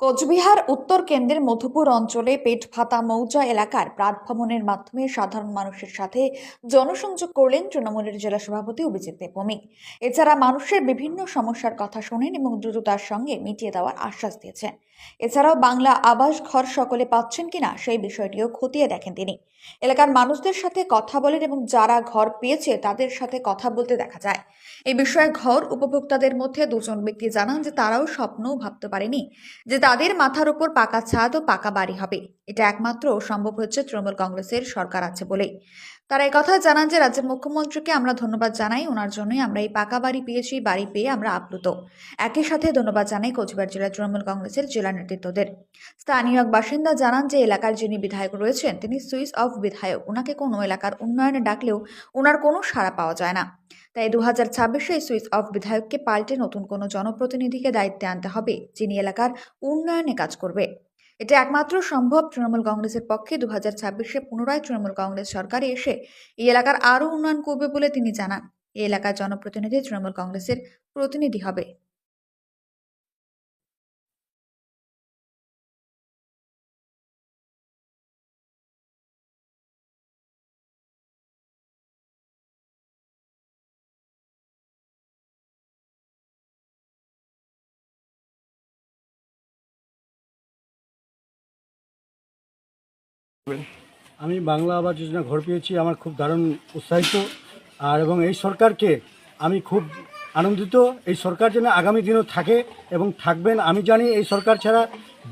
কোচবিহার উত্তর কেন্দ্রের মধুপুর অঞ্চলে পেট ভাতা মৌজা এলাকার প্রাতভ্রমণের মাধ্যমে সাধারণ মানুষের সাথে জনসংযোগ করলেন তৃণমূলের জেলা সভাপতি অভিজিৎ দেবভৌমিক এছাড়া মানুষের বিভিন্ন সমস্যার কথা শোনেন এবং দ্রুততার সঙ্গে মিটিয়ে দেওয়ার আশ্বাস দিয়েছেন। এছাড়াও বাংলা আবাস ঘর সকলে পাচ্ছেন কিনা সেই বিষয়টিও খতিয়ে দেখেন তিনি। এলাকার মানুষদের সাথে কথা বলেন এবং যারা ঘর পেয়েছে তাদের সাথে কথা বলতে দেখা যায়। এই বিষয়ে ঘর উপভোক্তাদের মধ্যে দুজন ব্যক্তি জানান যে তারাও স্বপ্নও ভাবতে পারেনি যে তাদের মাথার উপর পাকা ছাদ ও পাকা বাড়ি হবে। এটা একমাত্র সম্ভব হচ্ছে তৃণমূল কংগ্রেসের সরকার আছে বলেই। তারা কথা জানান যে রাজ্যের মুখ্যমন্ত্রীকে আমরা ধন্যবাদ জানাই। ওনার জন্যই আমরা এই পাকা বাড়ি পেয়েছি, বাড়ি পেয়ে আমরা আপ্লুত। একই সাথে ধন্যবাদ জানাই কোচবিহার জেলা তৃণমূল কংগ্রেসের জেলা নেতৃত্বদের। স্থানীয় বাসিন্দা জানান যে এলাকার যিনি বিধায়ক রয়েছেন, তিনি সুইস অফ বিধায়ক। ওনাকে কোনো এলাকার উন্নয়নে ডাকলেও ওনার কোনো সাড়া পাওয়া যায় না। তাই দু হাজার ছাব্বিশে সুইচ অফ বিধায়ককে পাল্টে নতুন কোনো জনপ্রতিনিধিকে দায়িত্বে আনতে হবে, যিনি এলাকার উন্নয়নে কাজ করবে। এটা একমাত্র সম্ভব তৃণমূল কংগ্রেসের পক্ষে। দু হাজার ছাব্বিশে পুনরায় তৃণমূল কংগ্রেস সরকারে এসে এই এলাকার আরও উন্নয়ন করবে বলে তিনি জানান। এই এলাকার জনপ্রতিনিধি তৃণমূল কংগ্রেসের প্রতিনিধি হবে। আমি বাংলা আবাস যোজনা ঘর পেয়েছি, আমার খুব দারুণ উৎসাহিত। আর এবং এই সরকারকে আমি খুব আনন্দিত, এই সরকার যেন আগামী দিনেও থাকে এবং থাকবেন। আমি জানি এই সরকার ছাড়া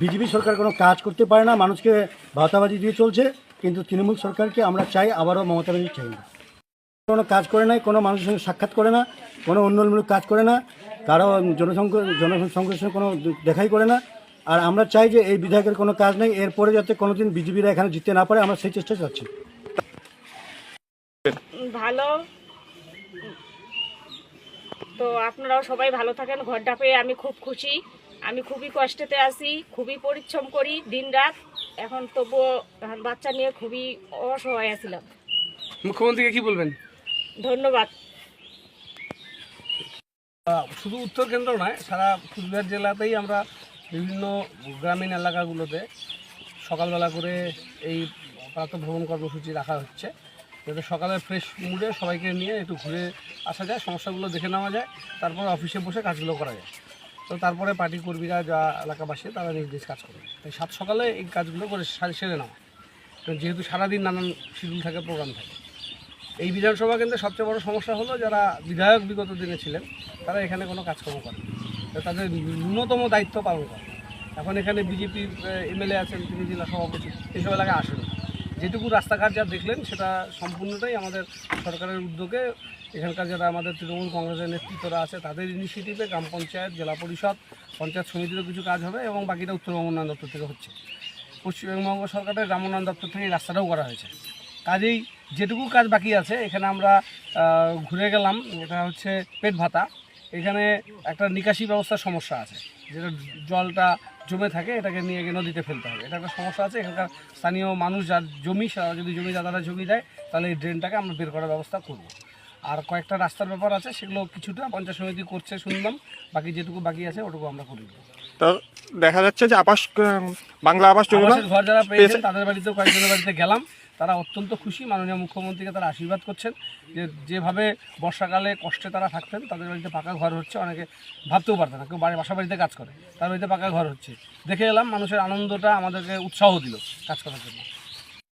বিজেপি সরকার কোনো কাজ করতে পারে না, মানুষকে ভাতাবাজি দিয়ে চলছে, কিন্তু তৃণমূল সরকারকে আমরা চাই, আবারও মমতা ব্যানার্জি চাই। না কোনো কাজ করে নাই, কোনো মানুষের সঙ্গে সাক্ষাৎ করে না, কোনো উন্নয়নমূলক কাজ করে না, কারও জনসংখ্য জনসংখ্যার সঙ্গে কোনো দেখাই করে না। আর আমরা চাই যে এই বিধায়কের কোনো কাজ নেই এরপরে যাতে কোনোদিন বিজেপিরা এখানে জিততে না পারে আমরা সেই চেষ্টা চাচ্ছি। ভালো। তো আপনারাও সবাই ভালো থাকেন ঘরটা পেয়ে আমি খুব খুশি। আমি খুবই কষ্টেতে আছি খুবই পরিশ্রম করি দিনরাত। এখন তবুও এখন বাচ্চা নিয়ে খুবই অসহায় আছিলাম। মুখ্যমন্ত্রীকে কি বলবেন? ধন্যবাদ। শুধু উত্তর কেন্দ্র নয় সারা কুচবিহার জেলাতেই আমরা বিভিন্ন গ্রামীণ এলাকাগুলোতে সকালবেলা করে এই প্রাতঃভ্রমণ কর্মসূচি রাখা হচ্ছে। যাতে সকালে ফ্রেশ মুডে সবাইকে নিয়ে একটু ঘুরে আসা যায়, সমস্যাগুলো দেখে নেওয়া যায়, তারপর অফিসে বসে কাজগুলো করা যায়। তো তারপরে পার্টি কর্মীরা যা এলাকাবাসী, তারা নিজ নিজ কাজ করে। তাই সাত সকালে এই কাজগুলো করে সারি নেওয়া। কারণ যেহেতু সারাদিন নানান শিডিউল থাকে প্রোগ্রাম থাকে। এই বিধানসভা কেন্দ্রে সবচেয়ে বড় সমস্যা হলো, যারা বিধায়ক বিগত দিনে ছিলেন, তারা এখানে কোনো কাজকর্ম করেন তাদের ন্যূনতম দায়িত্ব পালন করে। এখন এখানে বিজেপির এমএলএ আছেন, তিনি জেলা সভাপতি এইসব এলাকায় আসেন যেটুকু রাস্তাঘাট যা দেখলেন, সেটা সম্পূর্ণটাই আমাদের সরকারের উদ্যোগে। এখানকার যারা আমাদের তৃণমূল কংগ্রেসের নেতৃত্বরা আছে, তাদের ইনিশিয়েটিভে গ্রাম পঞ্চায়েত, জেলা পরিষদ, পঞ্চায়েত সমিতিরও কিছু কাজ হবে এবং বাকিটা উত্তরবঙ্গ উন্নয়ন দপ্তর থেকে হচ্ছে। পশ্চিমবঙ্গ সরকারের গ্রাম উন্নয়ন দপ্তর থেকে এই রাস্তাটাও করা হয়েছে। কাজেই যেটুকু কাজ বাকি আছে, এখানে আমরা ঘুরে গেলাম। এটা হচ্ছে পেট ভাতা। এখানে একটা নিকাশি ব্যবস্থার সমস্যা আছে। যেটা জলটা জমে থাকে, এটাকে নিয়ে গিয়ে নদীতে ফেলতে হবে। এটা একটা সমস্যা আছে। এখানকার স্থানীয় মানুষ যার জমি যদি জমি দাদারা জমি দেয়, তাহলে এই ড্রেনটাকে আমরা বের করার ব্যবস্থা করব। আর কয়েকটা রাস্তার ব্যাপার আছে সেগুলো কিছুটা পঞ্চায়েত সমিতি করছে শুনলাম। বাকি যেটুকু বাকি আছে ওটুকু আমরা করে দেবো। তো দেখা যাচ্ছে যে আবাস বাংলা আবাস যোজনা ঘর যারা পেয়েছেন তাদের বাড়িতেও কয়েকজনের বাড়িতে গেলাম। তারা অত্যন্ত খুশি মাননীয় মুখ্যমন্ত্রীকে তারা আশীর্বাদ করছেন। যে যেভাবে বর্ষাকালে কষ্টে তারা থাকতেন তাদের বাড়িতে পাকা ঘর হচ্ছে অনেকে ভাবতেও পারত না কেউ বাড়ি বাসা বাড়িতে কাজ করে তার বাড়িতে পাকা ঘর হচ্ছে। দেখে এলাম মানুষের আনন্দটা আমাদেরকে উৎসাহ দিল কাজ করার জন্য।